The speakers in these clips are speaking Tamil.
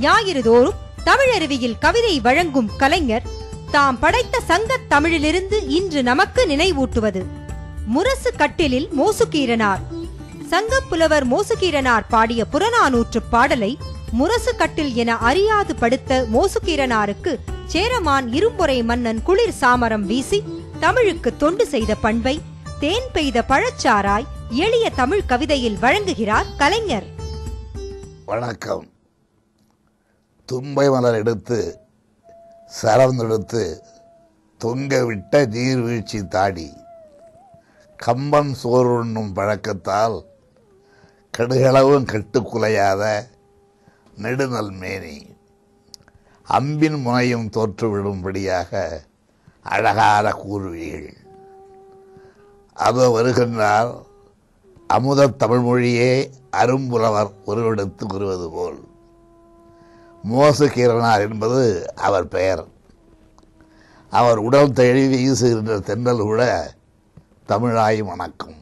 ஞாயிறு தோறும் தமிழருவியில் கவிதை வழங்கும் கலைஞர் தாம் படைத்த சங்கத் தமிழிலிருந்து இன்று நமக்கு நினைவூட்டுவது. முரசு கட்டிலில் மோசுகீரனார். சங்கப் புலவர் மோசுகீரனார் பாடிய புறநானூற்று பாடலை முரசு கட்டில் என அறியாது படுத்த மோசுகீரனாருக்கு சேரமான் இரும்பொறை மன்னன் குளிர் சாமரம் வீசி தமிழுக்கு தொண்டு செய்த பண்பை தேன் பெய்த பழச்சாராய் எளிய தமிழ் கவிதையில் வழங்குகிறார் கலைஞர். வணக்கம். தும்பை மலர் எடுத்து சரம் எடுத்து தொங்க விட்ட நீர்வீழ்ச்சி தாடி. கம்பன் சோறு உண்ணும் பழக்கத்தால் கடுகளவும் கட்டுக்குலையாத நெடுநல் மேனி. அம்பின் முனையும் தோற்றுவிடும்படியாக அழகான கூர்விகள் அதோ வருகின்றார் அமுத தமிழ்மொழியே அரும்புலவர் உருவெடுத்து வருவது போல். மோசக்கீரனார் என்பது அவர் பெயர். அவர் உடல் தழுவி வீசுகின்ற தென்றல் கூட தமிழாய் வணக்கம்.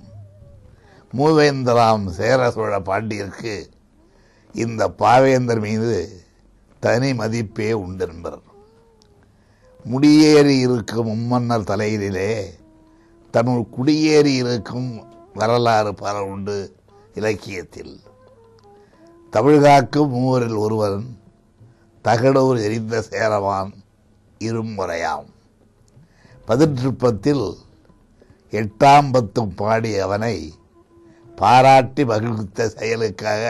மூவேந்தராம் சேர சோழ பாண்டியருக்கு இந்த பாவேந்தர் மீது தனி மதிப்பே உண்டென்பர் முடியேறி இருக்கும் மும்மன்னர் தலையிலே தமிழ் குடியேறி இருக்கும் வரலாறு பல உண்டு இலக்கியத்தில். தமிழ்காக்கும் மூவரில் ஒருவன் தகடூர் எரிந்த சேரவான் இருமுறையாம் பதிற்றுப்பத்தில் எட்டாம் பத்தும் பாடி அவனை பாராட்டி மகிழ்வித்த செயலுக்காக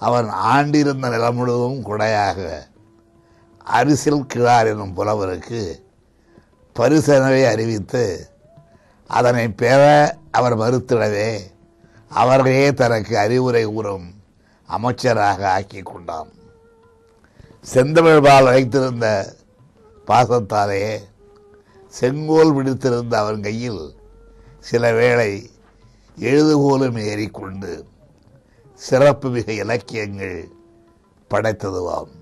அவன் ஆண்டிருந்த நிலம் முழுவதும் குடையாக அரிசில் கிழார் எனும் புலவருக்கு பரிசனவை அறிவித்து அதனை பெற அவர் மறுத்திடவே அவர்களே தனக்கு அறிவுரை கூறும் அமைச்சராக ஆக்கி கொண்டான். செந்தமிழ்பால் வைத்திருந்த பாசத்தாலே செங்கோல் விடுத்திருந்த அவன் கையில் சில வேளை எழுதுகோலும் ஏறிக்கொண்டு சிறப்பு மிக இலக்கியங்கள் படைத்ததுவாம்.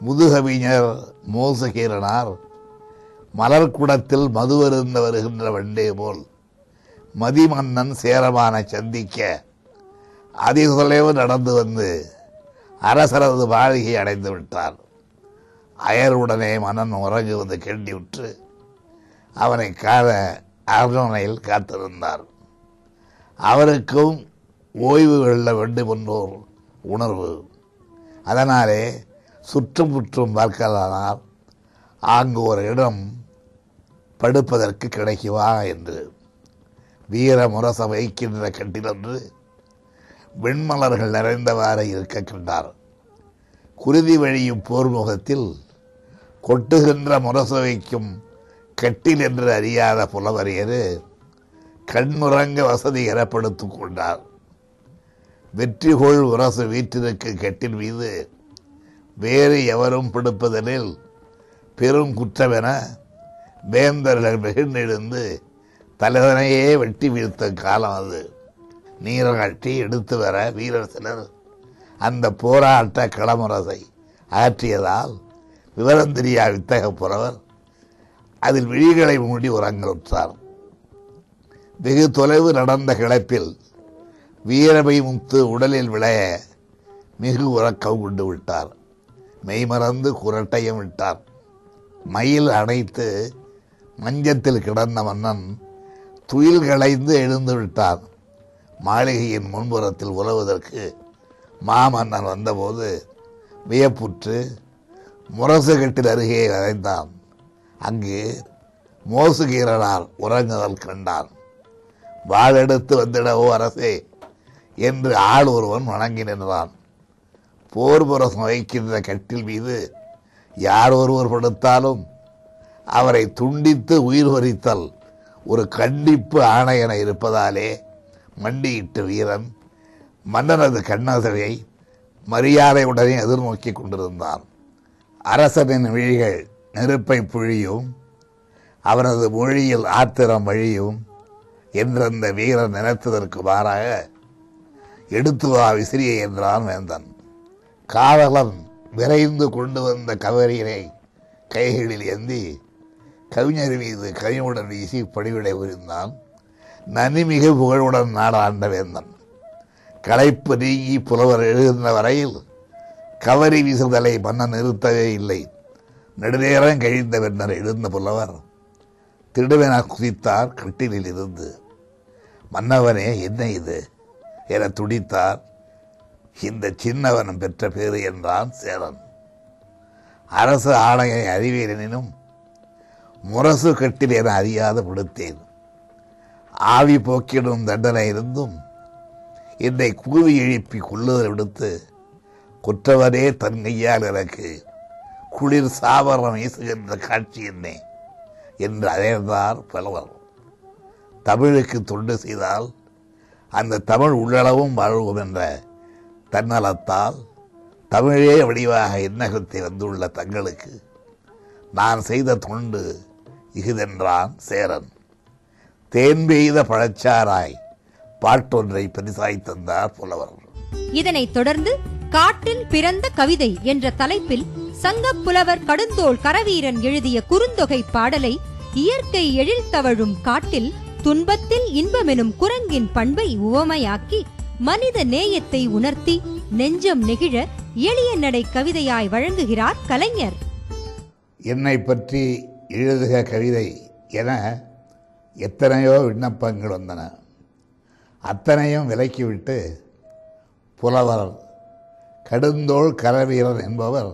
முதுகவிஞர் மோசகீரனார் மலர்குடத்தில் மதுவருந்த வருகின்ற வண்டே போல் மதிமன்னன் சேரமான சந்திக்க அதிதொலைவு நடந்து வந்து அரசரது மாளிகை அடைந்து விட்டார். அயருடனே மன்னன் உறங்குவது கேண்டிவிட்டு அவனை காண அரண்மனையில் காத்திருந்தார். அவருக்கும் ஓய்வு வெல்ல வேண்டும் என்றோர் உணர்வு. அதனாலே சுற்றும் முற்றும் பார்க்கலானால் அங்கு ஒரு இடம் படுப்பதற்கு கிடைக்குமா என்று வீர முரச வைக்கின்ற கட்டிலன்று வெண்மலர்கள் நிறைந்தவாறு இருக்க கண்டார் குருதி வழியும் போர்முகத்தில் கொட்டுகின்ற முரசு வைக்கும் கட்டில் என்று அறியாத புலவரியது கண்முறங்க வசதி ஏற்படுத்திக் கொண்டார். வெற்றிகோள் உரசு வீட்டிற்கு கெட்டில் மீது. வேறு எவரும் பிடிப்பதனில் பெரும் குற்றமென வேந்தர்கள் வெகுண்டெழுந்து தலைவனையே வெட்டி வீழ்த்த காலம் அது. நீராட்டி எடுத்து வர வீரர் சிலர் அந்த போராட்ட களமுரசை ஆற்றியதால் விவரம் தெரியா வித்தக புறவர் அதில் விழிகளை மூடி உறங்குற்றார் வெகு தொலைவு நடந்த கிளப்பில் வீரமை முத்து உடலில் விளைய மிகு உறக்கம் கொண்டு விட்டார். மெய்மறந்து குரட்டையும் விட்டார். மயில் அணைத்து மஞ்சத்தில் கிடந்த மன்னன் துயில் களைந்து எழுந்து விட்டார். மாளிகையின் முன்புறத்தில் உழவுவதற்கு மாமன்னன் வந்தபோது வியப்புற்று முரசு கட்டில் அருகே வரைந்தான் அங்கு மோசுகீரனார் உறங்குதல் கண்டான். வாழெடுத்து வந்திடவோ அரசே என்று ஆள் ஒருவன் வணங்கி நின்றான். போர் புரசம் வைக்கின்ற கட்டில் மீது யார் ஒருவர் படுத்தாலும் அவரை துண்டித்து உயிர் வரித்தல் ஒரு கண்டிப்பு ஆணை என இருப்பதாலே மண்டியிட்ட வீரன் மன்னனது கண்ணசையை மரியாதையுடனே எதிர்நோக்கி கொண்டிருந்தான். அரசனின் விழிகள் நெருப்பை புழியும் அவனது மொழியில் ஆத்திரம் வழியும் என்றந்த வீரன் நினைத்ததற்கு மாறாக எடுத்து வா விசிறியை என்றான் வேந்தன். காவலன் விரைந்து கொண்டு வந்த கவரியினை கைகளில் ஏந்தி கவிஞர் மீது கனிவுடன் வீசி பணிவிடை புரிந்தான். நனிமிகு புகழுடன் நாடாண்ட வேந்தன் களைப்பு நீங்கி புலவர் எழுகின்ற வரையில் கவரி வீசுதலை மன்னன் நிறுத்தவே இல்லை. நெடுநேரம் கழிந்த வெண்ணர் எழுந்த புலவர் திடுவென குதித்தார் கட்டிலில் இருந்து மன்னவனே என்ன இது? என துடித்தார். இந்த சின்னவனம் பெற்ற பேரு என்றான் சேரன். அரசு ஆணையை அறிவீரனினும் முரசு கட்டில் என அறியாது கொடுத்தேன் ஆவி போக்கிடும் தண்டனை இருந்தும் என்னை கூவி எழுப்பி கொள்ளுதல் விடுத்து குற்றவரே தன் கையால் எனக்கு குளிர் சாபரம் வீசுகின்ற காட்சி என்ன என்று அழைந்தார் பலவர். தமிழுக்கு தொண்டு செய்தால் அந்த தமிழ் உள்ளளவும் வாழ்வோம் என்ற தன்னலத்தால் தமிழே வடிவாக எண்ணகத்தை வந்துள்ள தங்களுக்கு நான் செய்த தொண்டு இஃதென்றான் சேரன். தேன் பெய்த பழச்சாராய். பாட்டொன்றை பரிசாய் தந்தார் புலவர். இதனைத் தொடர்ந்து காட்டில் பிறந்த கவிதை என்ற தலைப்பில் சங்கப் புலவர் கடுந்தோள் கரவீரன் எழுதிய குறுந்தொகை பாடலை இயற்கை எழில் தவழும் காட்டில் துன்பத்தில் இன்பமெனும் குரங்கின் பண்பை உவமையாக்கி மனித நேயத்தை உணர்த்தி நெஞ்சம் நெகிழ எளிய நடை கவிதையாய் வழங்குகிறார் கலைஞர். என்னை பற்றி எழுதுக கவிதை என எத்தனையோ விண்ணப்பங்கள் வந்தன. அத்தனையும் விலக்கிவிட்டு புலவர் கடுந்தோள் கரவீரன் என்பவர்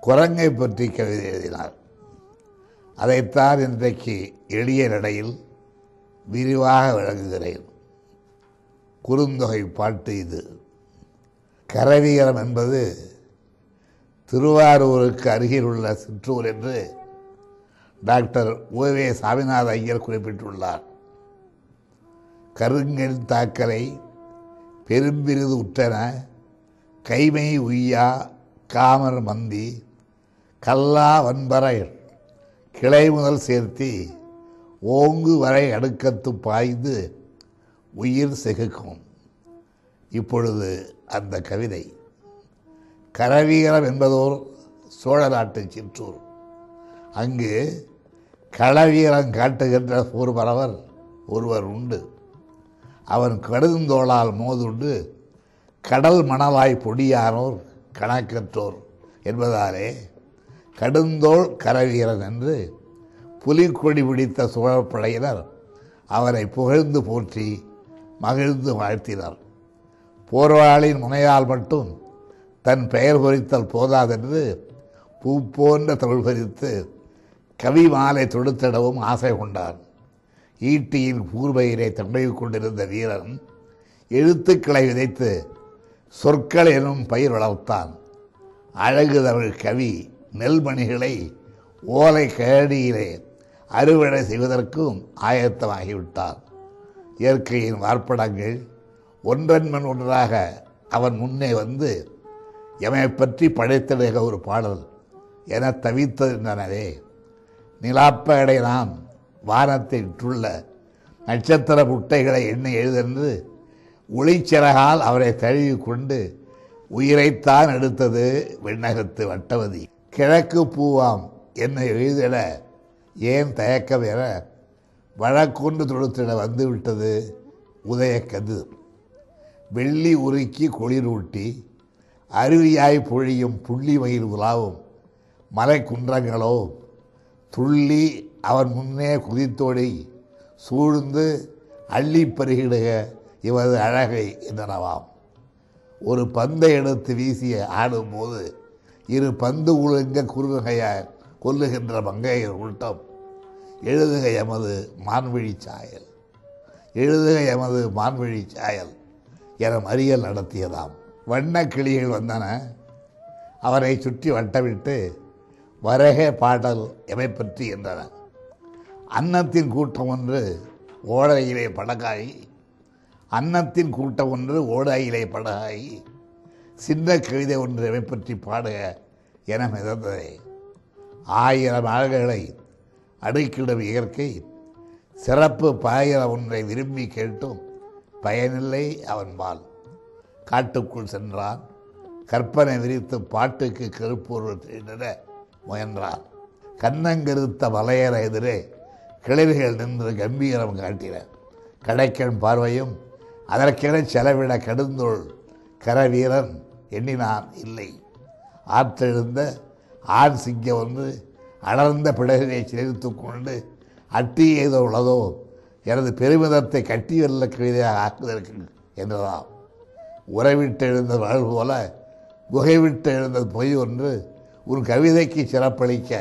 குரங்கை பற்றி கவிதை எழுதினார். அதைத்தான் இன்றைக்கு எளிய நடையில் விரிவாக விளங்குகிறேன். குறுந்தொகை பாட்டு இது. கரவீரம் என்பது திருவாரூருக்கு அருகில் உள்ள சிற்றூர் என்று டாக்டர் ஓவே சாமிநாத ஐயர் குறிப்பிட்டுள்ளார். கருங்கல் தாக்கலை பெரும்பிருது உற்றன கைமை உய்யா காமர் மந்தி கல்லா வன்பறை கிளை முதல் சேர்த்தி ஓங்கு வரை அடுக்கத்து பாய்ந்து உயிர் செகுக்கும். இப்பொழுது அந்த கவிதை கரவீரம் என்பதோர் சோழ நாட்டு சிற்றூர். அங்கு களவீரம் காட்டுகின்ற ஒருவரவர் ஒருவர் உண்டு. அவன் கடுந்தோளால் மோதுண்டு கடல் மணலாய் பொடியானோர் கணக்கற்றோர் என்பதாலே கடுந்தோள் கரவீரன் என்று புலிக்கொடி பிடித்த சோழப்படையினர் அவரை புகழ்ந்து போற்றி மகிழ்ந்து வாழ்த்தினர். போர்வாளின் முனையால் மட்டும் தன் பெயர் பொறித்தல் போதாதென்று பூ போன்ற தொழில் பறித்து கவி மாலை தொடுத்திடவும் ஆசை கொண்டார் ஈட்டியின் பூர்வையிலே தடவி கொண்டிருந்த வீரன் எழுத்துக்களை விதைத்து சொற்கள் எனும் பயிர் வளர்த்தான். அழகு தமிழ் கவி நெல்மணிகளை ஓலை கேடியிலே அறுவடை செய்வதற்கும் ஆயத்தமாகிவிட்டார் இயற்கையின் வார்ப்படங்கள் ஒன்றன்மன் ஒன்றாக அவன் முன்னே வந்து எமையை பற்றி படைத்திடுக ஒரு பாடல் என தவித்திருந்தனரே நிலாப்படை நாம் வானத்தை நட்சத்திர முட்டைகளை எண்ணி எழுதென்று ஒளிச்சிறகால் அவரை தழுவி கொண்டு உயிரைத்தான் எடுத்தது விண்ணகத்து வட்டவதி. கிழக்கு பூவாம் என்னை எழுதிட ஏன் தயக்கம் என வழக்கொன்று தொடுத்திட வந்துவிட்டது உதயக்கது வெள்ளி உருக்கி குளிரூட்டி அருவியாய் பொழியும் புள்ளி மயில் உலாவும் மலை குன்றங்களோ துள்ளி அவன் முன்னே குதித்தோடி சூழ்ந்து அள்ளி பருகிடுக இவது அழகை என்றனவாம் ஒரு பந்தை எடுத்து வீசிய ஆடும்போது இரு பந்து உழுங்க குறுகைய கொல்லுகின்ற மங்கையர் உள்டம் எழுதுக எமது மான்வழி சாயல். எழுதுக எமது மான்வழி சாயல் என மறியல் நடத்தியதாம். வண்ணக் கிளிகள் வந்தன. அவரை சுற்றி வட்டமிட்டு வரக பாடல் எமை பற்றி என்றன. அன்னத்தின் கூட்டம் ஒன்று ஓடையிலே படகாயி. அன்னத்தின் கூட்டம் ஒன்று ஓடையிலே படகாயி. சின்ன கவிதை ஒன்று எமை பற்றி பாடுக என மிதந்ததே. ஆயிரம் அழகுகளை அடுக்கிடும் இயற்கை. சிறப்பு பாயிர ஒன்றை விரும்பி கேட்டும் பயனில்லை அவன்பால் காட்டுக்குள் சென்றான். கற்பனை விரித்து பாட்டுக்கு கருப்பொருள் முயன்றார் முயன்றான். கண்ணங்கருத்த எதிரே கிளவிகள் நின்று கம்பீரம் காட்டின. கடைக்கண் பார்வையும் அதற்கென செலவிட கடுந்தோள் கரவீரன் எண்ணினான் இல்லை. ஆற்றெழுந்த ஆண் சிங்கம் ஒன்று அடர்ந்த பிடரினை சிரித்து கொண்டு அட்டி ஏதோ உள்ளதோ எனது பெருமிதத்தை கட்டி வெல்ல கவிதையாக ஆக்குவதற்கு என்றதாம். உறவிட்டு எழுந்த வாழ் போல குகை விட்டு எழுந்தது பொய் ஒன்று உன் கவிதைக்கு சிறப்பளிக்க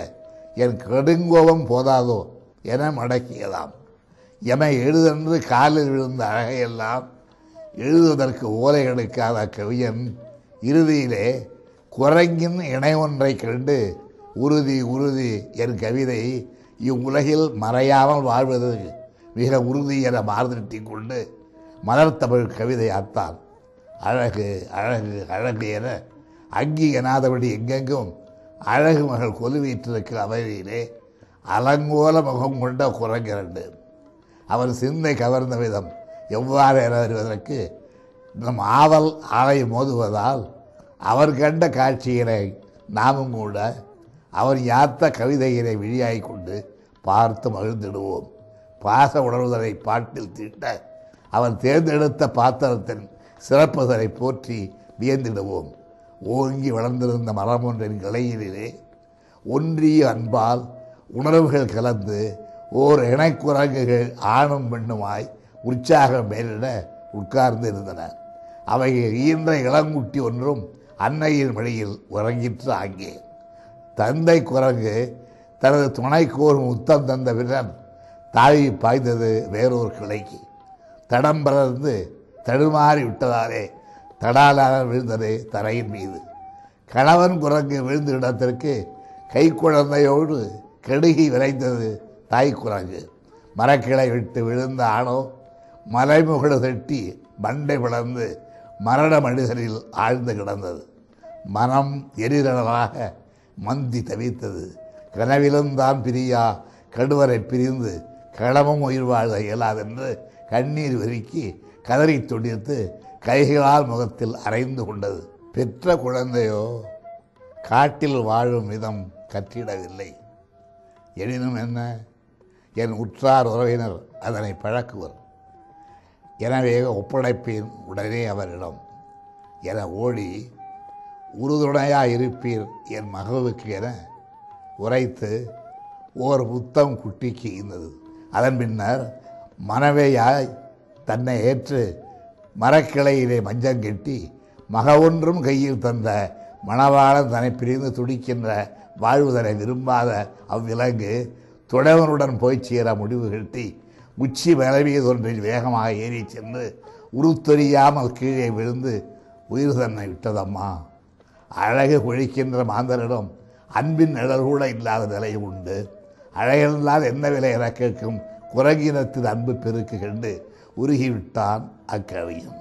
என் கடுங்கோபம் போதாதோ என மடக்கியதாம். எமை எழுதென்று காலில் விழுந்த அழகையெல்லாம் எழுதுவதற்கு ஓலை எடுக்காத கவியன் இறுதியிலே குரங்கின் இணை ஒன்றை கண்டு உறுதி உறுதி என் கவிதை இவ்வுலகில் மறையாமல் வாழ்வது மிக உறுதி என மார்திட்டி கொண்டு மலர்த்தமிழ் கவிதை ஆத்தான். அழகு அழகு அழகு என அங்கீகனாதபடி எங்கெங்கும் அழகு மகள் கொலுவீற்றிருக்கிற அவையிலே. அலங்கோல முகம் கொண்ட குரங்கிரண்டு. அவர் சிந்தை கவர்ந்த விதம். எவ்வாறு என நம் ஆவல் ஆலை மோதுவதால் அவர் கண்ட காட்சியினை நாமும் கூட அவர் யாத்த கவிதையினை விழியாய் கொண்டு பார்த்து மகிழ்ந்திடுவோம். பாச உணர்வுதலை பாட்டில் தீட்ட அவர் தேர்ந்தெடுத்த பாத்திரத்தின் சிறப்புதலை போற்றி வியந்திடுவோம். ஓங்கி வளர்ந்திருந்த மரம் ஒன்றின் கிளையிலே ஒன்றிய அன்பால் உணர்வுகள் கலந்து ஓர் இணைக்குரங்குகள் ஆணும் பெண்ணுமாய் உற்சாகம் மேலிட உட்கார்ந்து இருந்தன. அவை ஈன்ற இளங்குட்டி ஒன்றும் அன்னையின் வழியில் உறங்கிற்று அங்கே தந்தை குரங்கு தனது துணைக்கோர் முத்தம் தந்த பின்னர் தாவி பாய்ந்தது வேறொரு கிளைக்கு. தடம் பறந்து தடுமாறி விட்டதாலே தடாலாக விழுந்தது தரையின் மீது. கணவன் குரங்கு விழுந்த இடத்திற்கு கை குழந்தையோடு கெடுகி விரைந்தது தாய் குரங்கு. மரக்கிளை விட்டு விழுந்த ஆணோ மலைமுகடு தட்டி மண்டை பிளந்து மரண மனிதரில் ஆழ்ந்து கிடந்தது. மனம் எரிதலாக மந்தி தவித்தது. கனவிலும் தான் பிரியா கடுவரை பிரிந்து களமும் உயிர் வாழ இயலாதென்று கண்ணீர் வெறுக்கி கதறி துடித்து கைகளால் முகத்தில் அரைந்து கொண்டது. பெற்ற குழந்தையோ காட்டில் வாழும் விதம் கற்றிடவில்லை. எனினும் என்ன என் உற்றார் உறவினர் அதனை பழக்குவர். எனவே ஒப்படைப்பேன் உடனே அவரிடம். என ஓடி உறுதுணையாக இருப்பீர் என் மகளுக்கு என உரைத்து ஓர் புத்தம் குட்டிக்கு இருந்தது அதன் பின்னர் மனவையாய் தன்னை ஏற்று மரக்கிளையிலே மஞ்சம் கட்டி மக ஒன்றும் கையில் தந்த மணவாளன் தன்னை பிரிந்து துடிக்கின்ற வாழ்வுதனை விரும்பாத அவ்விலங்கு துடவனுடன் போய் சேர முடிவு கட்டி உச்சி மலைமீதொன்றில் வேகமாக ஏறி சென்று உருத்தெரியாமல் கீழே விழுந்து உயிர் தன்னை விட்டதம்மா. அழகு கொழிக்கின்ற மாந்தரிடம் அன்பின் நிழல் கூட இல்லாத நிலை உண்டு. அழகில்லாத என்ன விலை என கேட்கும் குரங்கினத்தின் அன்பு பெருக்கு கண்டு உருகிவிட்டான் அக்கவியன்